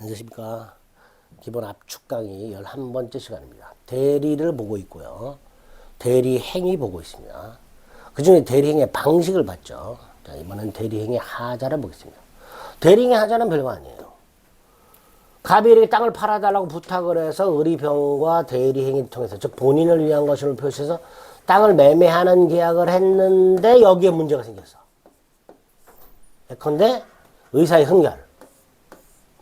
안녕하십니까. 기본 압축 강의 11번째 시간입니다. 대리를 보고 있고요. 대리 행위 보고 있습니다. 그 중에 대리 행의 방식을 봤죠. 자, 이번엔 대리 행의 하자를 보겠습니다. 대리 행의 하자는 별거 아니에요. 갑일이 땅을 팔아달라고 부탁을 해서 의리병과 대리 행위를 통해서 즉 본인을 위한 것을 표시해서 땅을 매매하는 계약을 했는데 여기에 문제가 생겼어. 예컨대 의사의 흥결.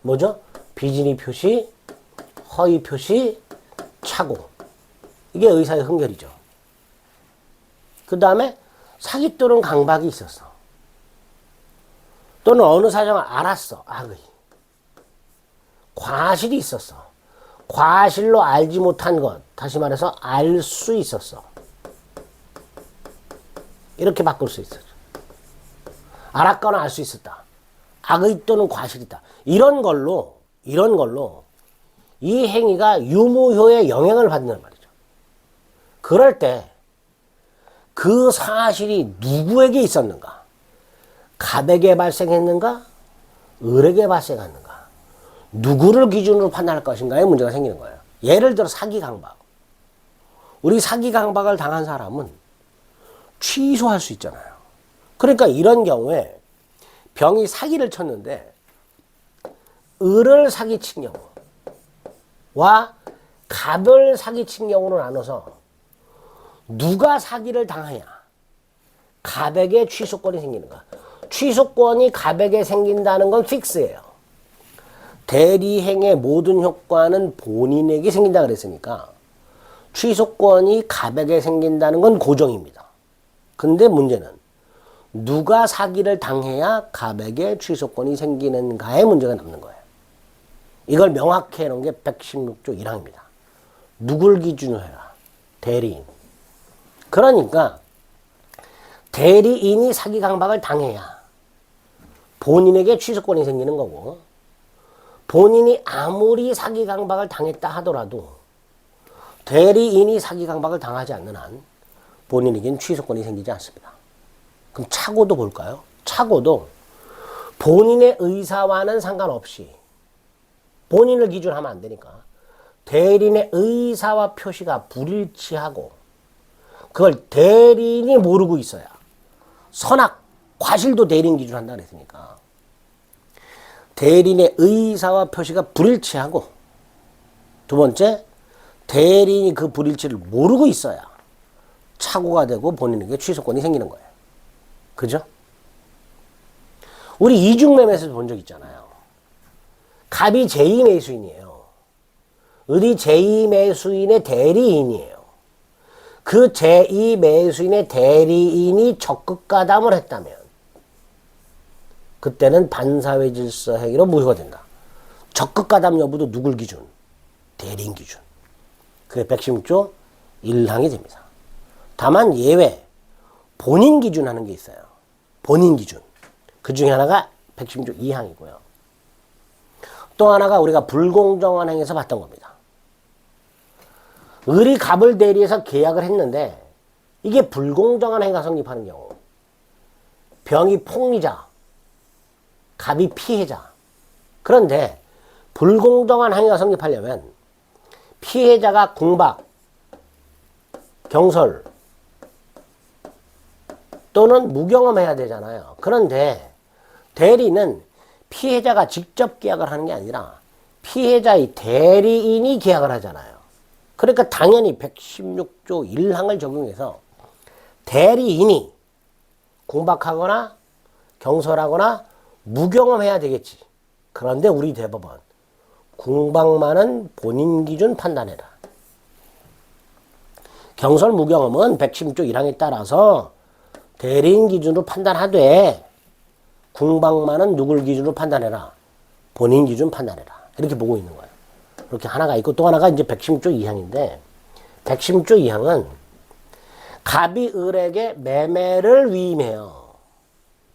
뭐죠? 비진이 표시, 허위 표시, 착오. 이게 의사의 흥결이죠. 그 다음에 사기 또는 강박이 있었어. 또는 어느 사정을 알았어. 악의. 과실이 있었어. 과실로 알지 못한 것. 다시 말해서 알 수 있었어. 이렇게 바꿀 수 있어요. 알았거나 알 수 있었다. 악의 또는 과실이다. 이런 걸로, 이런 걸로 이 행위가 유무효의 영향을 받는 말이죠. 그럴 때 그 사실이 누구에게 있었는가? 갑에게 발생했는가? 을에게 발생했는가? 누구를 기준으로 판단할 것인가에 문제가 생기는 거예요. 예를 들어 사기 강박. 우리 사기 강박을 당한 사람은 취소할 수 있잖아요. 그러니까 이런 경우에 병이 사기를 쳤는데 을을 사기친 경우와 갑을 사기친 경우로 나눠서 누가 사기를 당하냐? 갑에게 취소권이 생기는가 취소권이 갑에게 생긴다는 건 픽스예요. 대리행의 모든 효과는 본인에게 생긴다 그랬으니까 취소권이 갑에게 생긴다는 건 고정입니다. 근데 문제는 누가 사기를 당해야 갑에게 취소권이 생기는가에 문제가 남는 거예요. 이걸 명확히 해놓은 게 116조 1항입니다. 누굴 기준으로 해라? 대리인. 그러니까 대리인이 사기 강박을 당해야 본인에게 취소권이 생기는 거고 본인이 아무리 사기 강박을 당했다 하더라도 대리인이 사기 강박을 당하지 않는 한 본인에게는 취소권이 생기지 않습니다. 그럼 착오도 볼까요? 착오도 본인의 의사와는 상관없이 본인을 기준하면 안 되니까 대리인의 의사와 표시가 불일치하고 그걸 대리인이 모르고 있어야 선악 과실도 대리인 기준한다 그랬으니까 대리인의 의사와 표시가 불일치하고 두 번째 대리인이 그 불일치를 모르고 있어야 착오가 되고 본인에게 취소권이 생기는 거예요. 그죠? 우리 이중매매에서 본 적 있잖아요. 갑이 제2매수인이에요. 을이 제2매수인의 대리인이에요. 그 제2매수인의 대리인이 적극가담을 했다면 그때는 반사회 질서 행위로 무효가 된다. 적극가담 여부도 누굴 기준? 대리인 기준. 그게 116조 1항이 됩니다. 다만 예외 본인 기준 하는 게 있어요. 본인 기준. 그 중에 하나가 116조 2항이고요. 또 하나가 우리가 불공정한 행위에서 봤던 겁니다. 을이 갑을 대리해서 계약을 했는데 이게 불공정한 행위가 성립하는 경우 병이 폭리자, 갑이 피해자. 그런데 불공정한 행위가 성립하려면 피해자가 궁박, 경설, 또는 무경험해야 되잖아요. 그런데 대리는 피해자가 직접 계약을 하는 게 아니라 피해자의 대리인이 계약을 하잖아요. 그러니까 당연히 116조 1항을 적용해서 대리인이 공박하거나 경솔하거나 무경험해야 되겠지. 그런데 우리 대법원 궁박만은 본인 기준 판단해라. 경솔 무경험은 116조 1항에 따라서 대리인 기준으로 판단하되 궁방만은 누굴 기준으로 판단해라. 본인 기준 판단해라. 이렇게 보고 있는 거예요. 이렇게 하나가 있고 또 하나가 이제 116조 2항인데 116조 2항은 갑이 을에게 매매를 위임해요.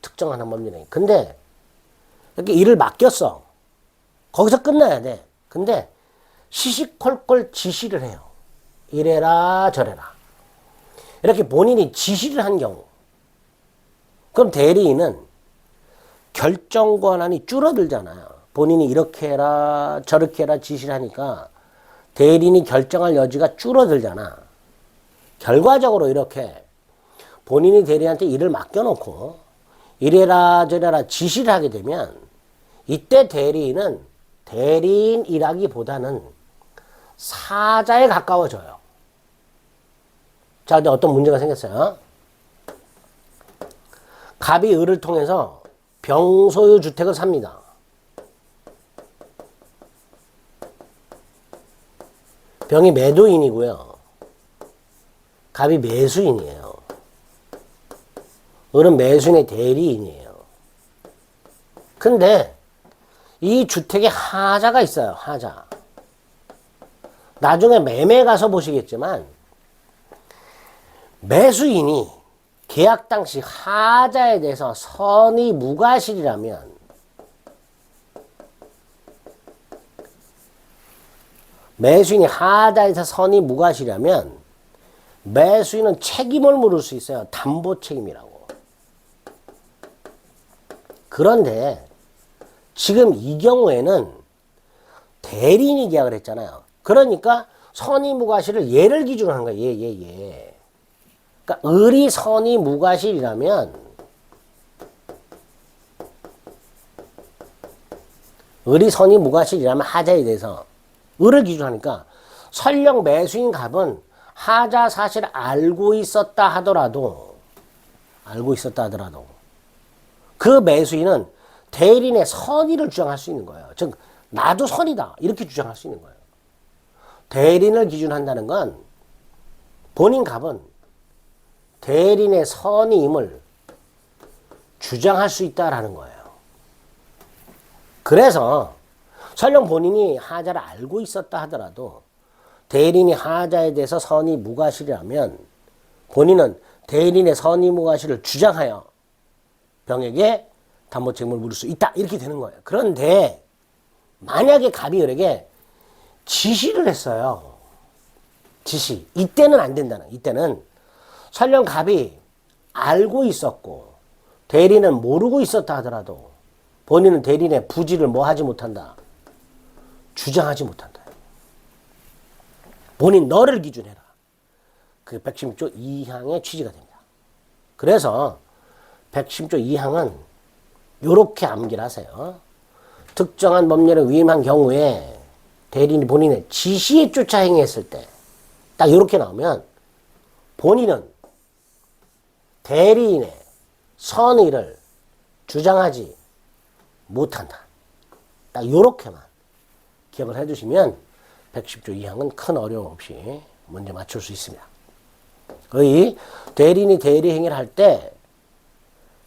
특정한 법률에. 근데 이렇게 일을 맡겼어. 거기서 끝나야 돼. 근데 시시콜콜 지시를 해요. 이래라 저래라. 이렇게 본인이 지시를 한 경우 그럼 대리인은 결정 권한이 줄어들잖아요. 본인이 이렇게 해라 저렇게 해라 지시를 하니까 대리인이 결정할 여지가 줄어들잖아. 결과적으로 이렇게 본인이 대리한테 일을 맡겨놓고 이래라 저래라 지시를 하게 되면 이때 대리인은 대리인이라기보다는 사자에 가까워져요. 자, 근데 어떤 문제가 생겼어요. 갑이 을을 통해서 병소유 주택을 삽니다. 병이 매도인이고요. 갑이 매수인이에요. 을은 매수인의 대리인이에요. 근데 이 주택에 하자가 있어요. 하자. 나중에 매매 가서 보시겠지만 매수인이 계약 당시 하자에 대해서 선의 무과실이라면 매수인이 하자에서 선의 무과실이라면 매수인은 책임을 물을 수 있어요. 담보 책임이라고. 그런데 지금 이 경우에는 대리인이 계약을 했잖아요. 그러니까 선의 무과실을 얘를 기준으로 한 거예요. 얘, 얘, 얘. 그러니까 을이 선의 무과실이라면 을이 선의 무과실이라면 하자에 대해서 을을 기준하니까 설령 매수인 갑은 하자 사실을 알고 있었다 하더라도 알고 있었다 하더라도 그 매수인은 대리인의 선의를 주장할 수 있는 거예요. 즉 나도 선이다 이렇게 주장할 수 있는 거예요. 대리인을 기준한다는 건 본인 갑은 대리인의 선의임을 주장할 수 있다라는 거예요. 그래서 설령 본인이 하자를 알고 있었다 하더라도 대리인이 하자에 대해서 선의 무과실이라면 본인은 대리인의 선의 무과실을 주장하여 병에게 담보 책임을 물을 수 있다 이렇게 되는 거예요. 그런데 만약에 갑이 을에게 지시를 했어요. 지시. 이때는 안 된다는. 이때는 설령 갑이 알고 있었고 대리는 모르고 있었다 하더라도 본인은 대리인의 부지를 뭐 하지 못한다. 주장하지 못한다. 본인 너를 기준해라. 그 116조 2항의 취지가 됩니다. 그래서 116조 2항은 이렇게 암기를 하세요. 특정한 법률에 위임한 경우에 대리인이 본인의 지시에 쫓아 행위했을 때딱 이렇게 나오면 본인은 대리인의 선의를 주장하지 못한다. 딱 이렇게만 기억을 해두시면 110조 2항은 큰 어려움 없이 문제 맞출 수 있습니다. 거의 대리인이 대리행위를 할 때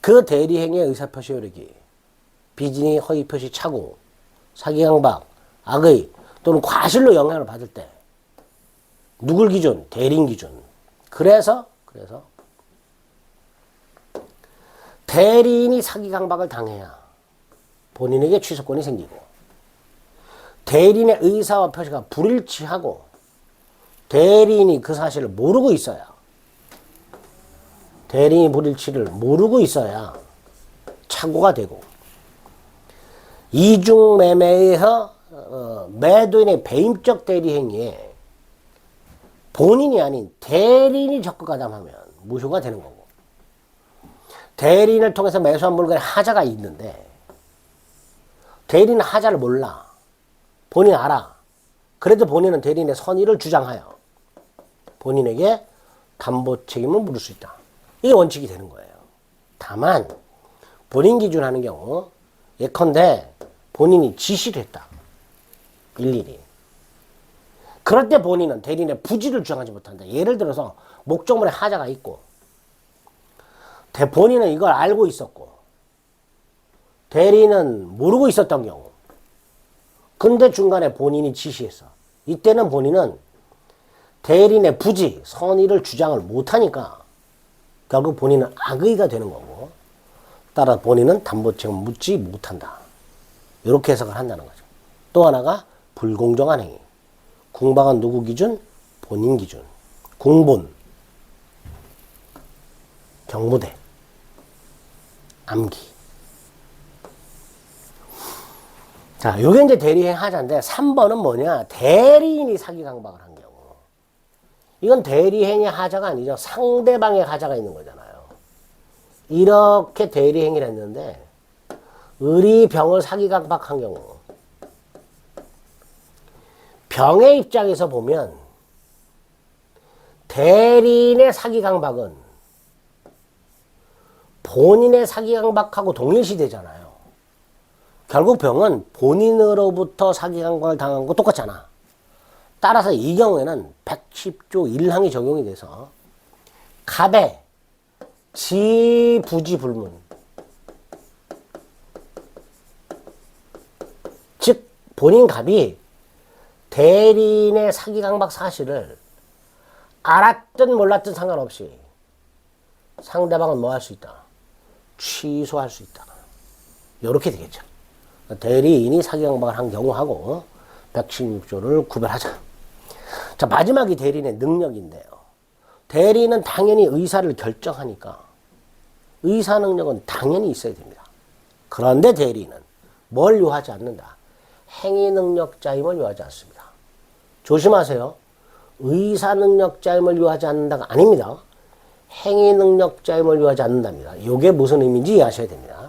그 대리행위의 의사표시 효력이 비진이 허위표시 착오, 사기강박, 악의 또는 과실로 영향을 받을 때 누굴 기준? 대리인 기준. 그래서 그래서 대리인이 사기 강박을 당해야 본인에게 취소권이 생기고 대리인의 의사와 표시가 불일치하고 대리인이 그 사실을 모르고 있어야 대리인이 불일치를 모르고 있어야 착오가 되고 이중 매매에서 어, 매도인의 배임적 대리 행위에 본인이 아닌 대리인이 적극 가담하면 무효가 되는 거고 대리인을 통해서 매수한 물건에 하자가 있는데 대리인은 하자를 몰라. 본인 알아. 그래도 본인은 대리인의 선의를 주장하여 본인에게 담보 책임을 물을 수 있다. 이게 원칙이 되는 거예요. 다만 본인 기준 하는 경우 예컨대 본인이 지시를 했다. 일일이. 그럴 때 본인은 대리인의 부지를 주장하지 못한다. 예를 들어서 목적물에 하자가 있고 대 본인은 이걸 알고 있었고 대리인은 모르고 있었던 경우 근데 중간에 본인이 지시했어. 이때는 본인은 대리인의 부지, 선의를 주장을 못하니까 결국 본인은 악의가 되는 거고 따라 본인은 담보책을 묻지 못한다. 이렇게 해석을 한다는 거죠. 또 하나가 불공정한 행위. 궁방은 누구 기준? 본인 기준. 궁본, 경무대, 암기. 자, 요게 이제 대리행 하자인데 3번은 뭐냐? 대리인이 사기 강박을 한 경우. 이건 대리행의 하자가 아니죠. 상대방의 하자가 있는 거잖아요. 이렇게 대리행위를 했는데 을이 병을 사기 강박한 경우 병의 입장에서 보면 대리인의 사기 강박은 본인의 사기 강박하고 동일시되잖아요. 결국 병은 본인으로부터 사기 강박을 당한 거 똑같잖아. 따라서 이 경우에는 110조 1항이 적용이 돼서 갑의 지부지 불문 즉 본인 갑이 대리인의 사기 강박 사실을 알았든 몰랐든 상관없이 상대방은 뭐 할 수 있다? 취소할 수 있다. 이렇게 되겠죠. 대리인이 사기 강박을 한 경우하고 116조를 구별하자. 자, 마지막이 대리인의 능력인데요. 대리인은 당연히 의사를 결정하니까 의사 능력은 당연히 있어야 됩니다. 그런데 대리인은 뭘 요하지 않는다? 행위 능력자임을 요하지 않습니다. 조심하세요. 의사 능력자임을 요하지 않는다가 아닙니다. 행위 능력자임을 요하지 않는답니다. 이게 무슨 의미인지 이해하셔야 됩니다.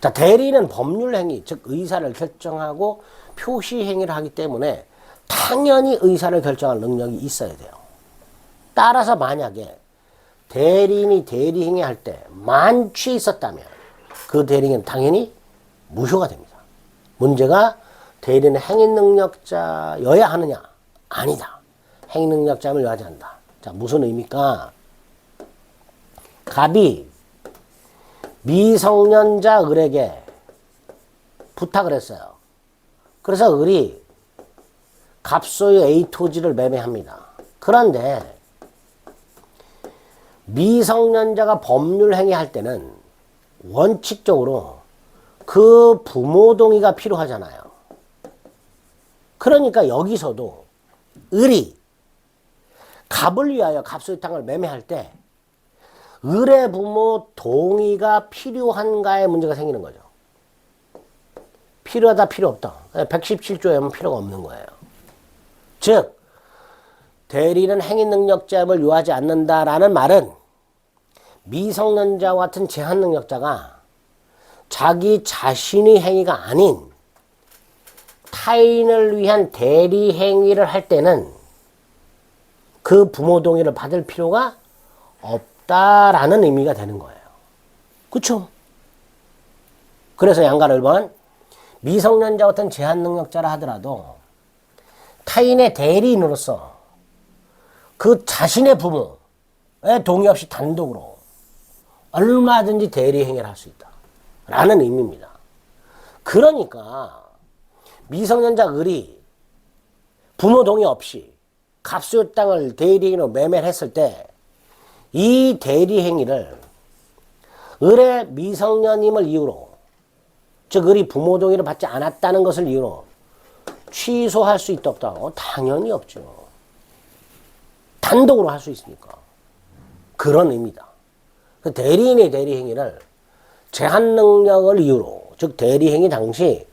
자, 대리는 법률 행위, 즉 의사를 결정하고 표시 행위를 하기 때문에 당연히 의사를 결정할 능력이 있어야 돼요. 따라서 만약에 대리인이 대리 행위 할 때 만취해 있었다면 그 대리인은 당연히 무효가 됩니다. 문제가 대리는 행위 능력자여야 하느냐? 아니다. 행위 능력자임을 요하지 않는다. 자, 무슨 의미입니까? 갑이 미성년자 을에게 부탁을 했어요. 그래서 을이 갑소유 A 토지를 매매합니다. 그런데 미성년자가 법률 행위할 때는 원칙적으로 그 부모 동의가 필요하잖아요. 그러니까 여기서도 을이 갑을 위하여 갑소유 땅을 매매할 때 을의 부모 동의가 필요한가의 문제가 생기는 거죠. 필요하다 필요 없다. 117조에 하면 필요가 없는 거예요. 즉 대리는 행위 능력자임을 요하지 않는다라는 말은 미성년자와 같은 제한 능력자가 자기 자신의 행위가 아닌 타인을 위한 대리 행위를 할 때는 그 부모 동의를 받을 필요가 없다 라는 의미가 되는 거예요. 그쵸? 그래서 양가를 번 미성년자 같은 제한 능력자라 하더라도 타인의 대리인으로서 그 자신의 부모의 동의 없이 단독으로 얼마든지 대리 행위를 할 수 있다. 라는 의미입니다. 그러니까 미성년자 을이 부모 동의 없이 갑수요 땅을 대리행위로 매매를 했을 때 이 대리 행위를 을의 미성년임을 이유로 즉 을이 부모 동의를 받지 않았다는 것을 이유로 취소할 수 있다 없다? 어, 당연히 없죠. 단독으로 할 수 있으니까. 그런 의미다. 그 대리인의 대리 행위를 제한 능력을 이유로, 즉 대리 행위 당시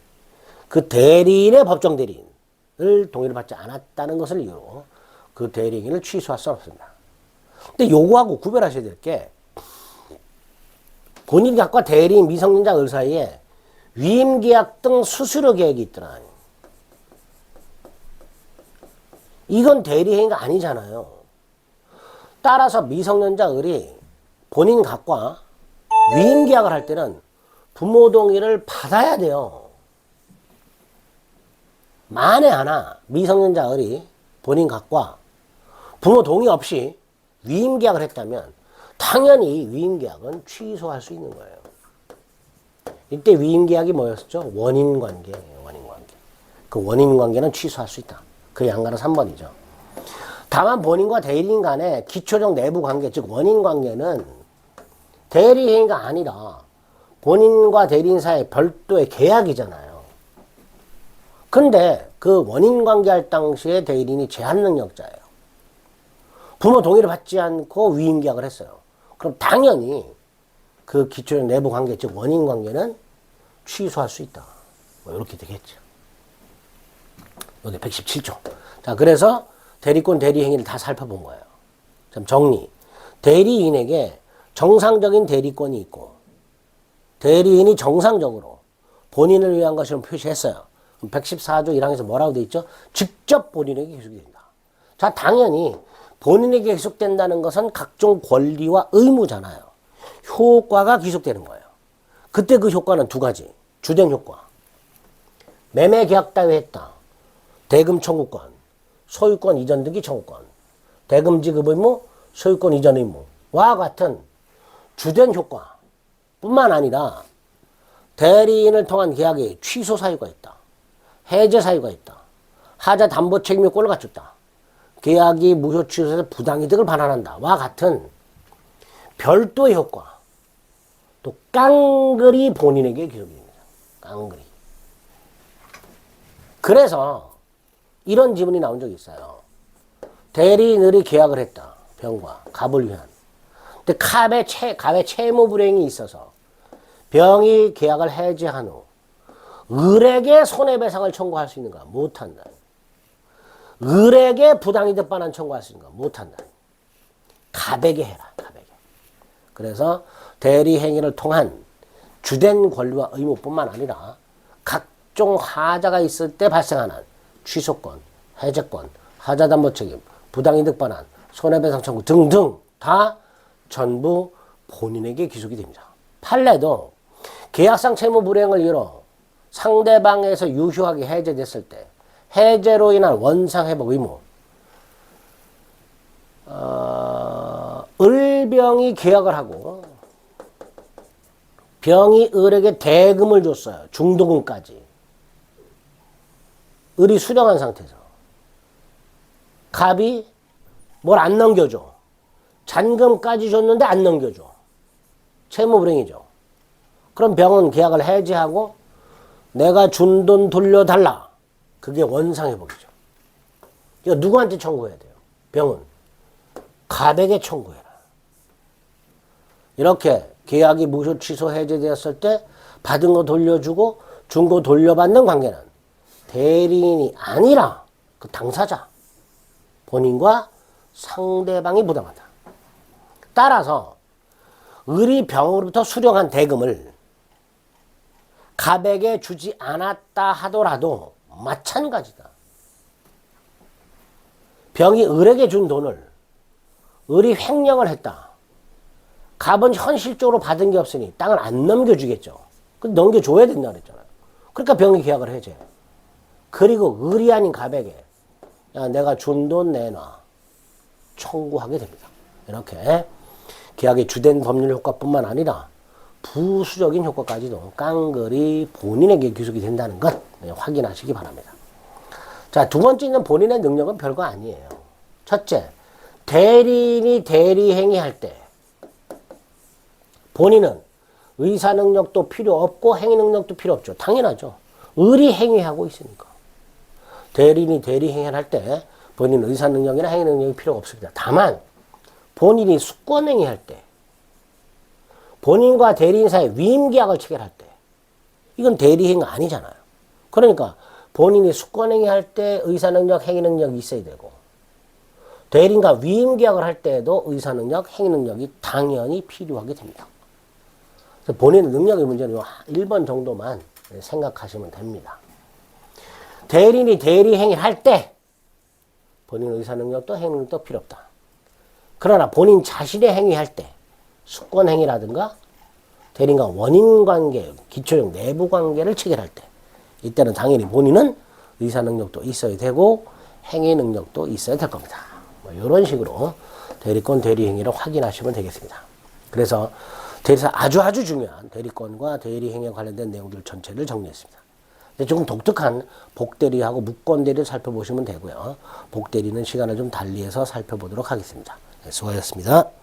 그 대리인의 법정 대리인을 동의를 받지 않았다는 것을 이유로 그 대리 행위를 취소할 수 없습니다. 근데 요거하고 구별하셔야 될 게 본인 각과 대리인 미성년자 을 사이에 위임계약 등 수수료 계획이 있더라. 이건 대리행위가 아니잖아요. 따라서 미성년자 을이 본인 각과 위임계약을 할 때는 부모 동의를 받아야 돼요. 만에 하나 미성년자 을이 본인 각과 부모 동의 없이 위임계약을 했다면 당연히 위임계약은 취소할 수 있는 거예요. 이때 위임계약이 뭐였었죠? 원인관계, 원인관계. 그 원인관계는 취소할 수 있다. 그 양가는 3번이죠. 다만 본인과 대리인 간의 기초적 내부 관계, 즉 원인 관계는 대리 행위가 아니라 본인과 대리인 사이 별도의 계약이잖아요. 근데 그 원인 관계할 당시에 대리인이 제한 능력자예요. 부모 동의를 받지 않고 위임 계약을 했어요. 그럼 당연히 그 기초적 내부 관계, 즉 원인 관계는 취소할 수 있다. 뭐 이렇게 되겠죠. 여기 117조. 자, 그래서 대리권 대리 행위를 다 살펴본 거예요. 좀 정리. 대리인에게 정상적인 대리권이 있고 대리인이 정상적으로 본인을 위한 것을 표시했어요. 114조 1항에서 뭐라고 돼 있죠? 직접 본인에게 기속이 된다. 자, 당연히 본인에게 기속된다는 것은 각종 권리와 의무잖아요. 효과가 기속되는 거예요. 그때 그 효과는 두 가지. 주된 효과. 매매 계약 따위 했다. 대금 청구권, 소유권 이전 등기 청구권, 대금 지급 의무, 소유권 이전 의무와 같은 주된 효과 뿐만 아니라 대리인을 통한 계약에 취소 사유가 있다. 해제 사유가 있다. 하자 담보 책임 요건을 갖췄다. 계약이 무효 취소해서 부당이득을 반환한다. 와 같은 별도의 효과. 또 깡그리 본인에게 기록이 됩니다. 깡그리. 그래서 이런 지문이 나온 적이 있어요. 대리인들이 계약을 했다. 병과 갑을 위한. 근데 갑의 채, 갑의 채무 불행이 있어서 병이 계약을 해지한 후 을에게 손해배상을 청구할 수 있는가? 못한다. 을에게 부당이득 반환 청구할 수 있는가? 못한다. 갑에게 해라. 갑에게. 그래서 대리 행위를 통한 주된 권리와 의무뿐만 아니라 각종 하자가 있을 때 발생하는 취소권, 해제권, 하자 담보 책임, 부당이득 반환, 손해배상 청구 등등 다 전부 본인에게 기속이 됩니다. 판례도 계약상 채무 불이행을 이유로 상대방에서 유효하게 해제됐을 때 해제로 인한 원상 회복 의무 어, 을병이 계약을 하고 병이 을에게 대금을 줬어요. 중도금까지. 을이 수령한 상태에서. 갑이 뭘 안 넘겨줘. 잔금까지 줬는데 안 넘겨줘. 채무 불행이죠. 그럼 병은 계약을 해지하고 내가 준 돈 돌려달라. 그게 원상회복이죠. 이거 누구한테 청구해야 돼요? 병은 갑에게 청구해라. 이렇게 계약이 무효 취소 해제되었을 때 받은 거 돌려주고 준 거 돌려받는 관계는 대리인이 아니라 그 당사자 본인과 상대방이 부담한다. 따라서 을이 병으로부터 수령한 대금을 갑에게 주지 않았다 하더라도 마찬가지다. 병이 을에게 준 돈을 을이 횡령을 했다. 갑은 현실적으로 받은 게 없으니 땅을 안 넘겨주겠죠. 그 넘겨줘야 된다 그랬잖아요. 그러니까 병이 계약을 해제. 그리고 을이 아닌 갑에게 야 내가 준 돈 내놔 청구하게 됩니다. 이렇게 계약의 주된 법률 효과뿐만 아니라 부수적인 효과까지도 깡그리 본인에게 기속이 된다는 것 네, 확인하시기 바랍니다. 자, 두 번째는 본인의 능력은 별거 아니에요. 첫째, 대리인이 대리행위 할 때 본인은 의사 능력도 필요 없고 행위 능력도 필요 없죠. 당연하죠. 의리 행위하고 있으니까. 대리인이 대리 행위를 할 때 본인 의사 능력이나 행위 능력이 필요 없습니다. 다만 본인이 수권 행위 할 때, 본인과 대리인 사이 위임 계약을 체결할 때, 이건 대리 행위 아니잖아요. 그러니까 본인이 수권행위 할 때 의사 능력, 행위 능력이 있어야 되고, 대리인과 위임 계약을 할 때에도 의사 능력, 행위 능력이 당연히 필요하게 됩니다. 본인의 능력의 문제는 요 1번 정도만 생각하시면 됩니다. 대리인이 대리 행위를 할 때 본인 의사 능력도 행위 능력도 필요 없다. 그러나 본인 자신의 행위할 때 수권 행위라든가 대리인과 원인 관계, 기초적 내부 관계를 체결할 때 이때는 당연히 본인은 의사 능력도 있어야 되고 행위 능력도 있어야 될 겁니다. 뭐 이런 식으로 대리권 대리 행위를 확인하시면 되겠습니다. 그래서 대리사 아주 아주 중요한 대리권과 대리 행위에 관련된 내용들 전체를 정리했습니다. 조금 독특한 복대리하고 무권대리를 살펴보시면 되고요. 복대리는 시간을 좀 달리해서 살펴보도록 하겠습니다. 네, 수고하셨습니다.